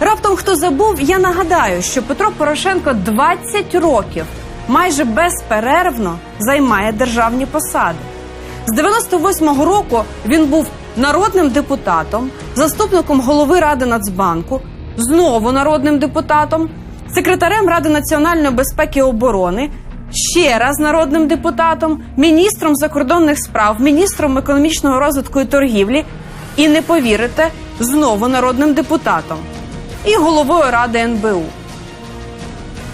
Раптом хто забув, я нагадаю, що Петро Порошенко 20 років майже безперервно займає державні посади. З 98-го року він був народним депутатом, заступником голови Ради Нацбанку, знову народним депутатом, секретарем Ради національної безпеки і оборони, ще раз народним депутатом, міністром закордонних справ, міністром економічного розвитку і торгівлі. І не повірите, знову народним депутатом і головою Ради НБУ.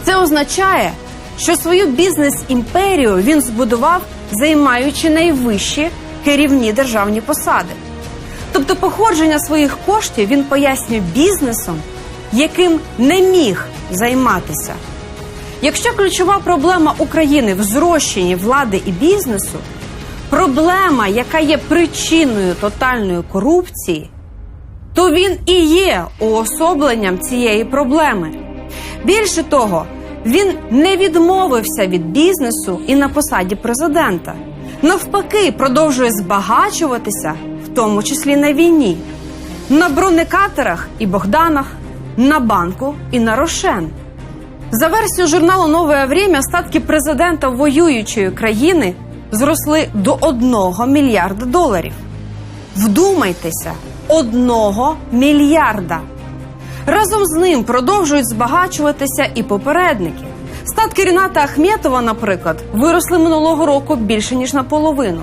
Це означає, що свою бізнес-імперію він збудував, займаючи найвищі керівні державні посади. Тобто, походження своїх коштів він пояснює бізнесом, яким не міг займатися. Якщо ключова проблема України в зрощенні влади і бізнесу, проблема, яка є причиною тотальної корупції, то він і є уособленням цієї проблеми. Більше того, він не відмовився від бізнесу і на посаді президента. Навпаки, продовжує збагачуватися, в тому числі на війні, на бронекатерах і Богданах, на банку і на Рошен. За версією журналу Нове Время статки президента воюючої країни зросли до 1 мільярда доларів. Вдумайтеся, одного мільярда. Разом з ним продовжують збагачуватися і попередники. Статки Ріната Ахметова, наприклад, виросли минулого року більше ніж наполовину.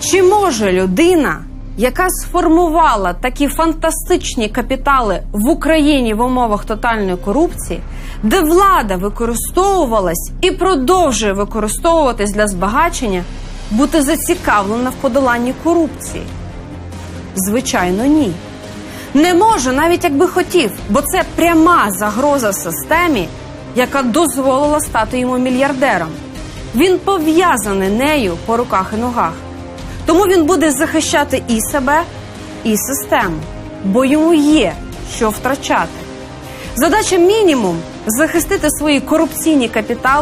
Чи може людина, яка сформувала такі фантастичні капітали в Україні в умовах тотальної корупції, де влада використовувалась і продовжує використовуватись для збагачення, бути зацікавлена в подоланні корупції? Звичайно, ні. Не може, навіть якби хотів, бо це пряма загроза системі, яка дозволила стати йому мільярдером. Він пов'язаний нею по руках і ногах. Тому він буде захищати і себе, і систему, бо йому є що втрачати. Задача мінімум захистити свої корупційні капітали.